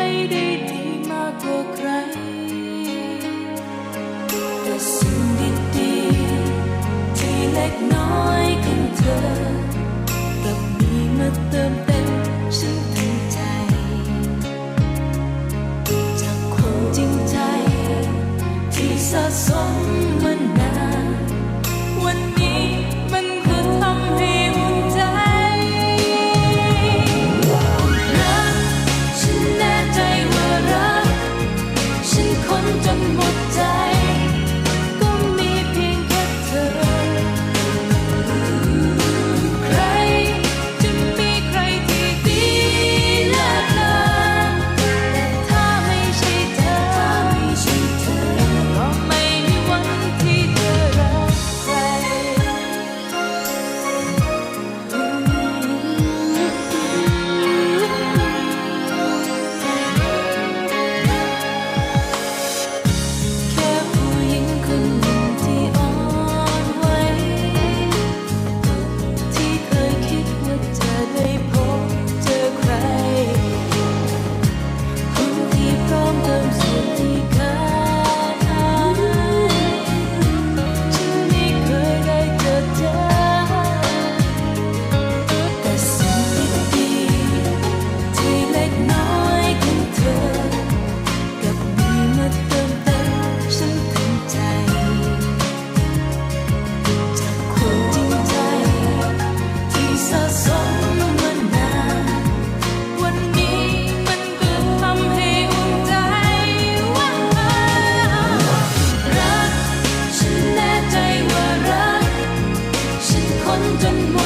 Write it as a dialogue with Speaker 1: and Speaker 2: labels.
Speaker 1: ไม่ได้ดีมากกว่าใคร แต่สิ่งดีๆทีเล็กน้อยของเธอกับมีมาเติมเต็ม 中梦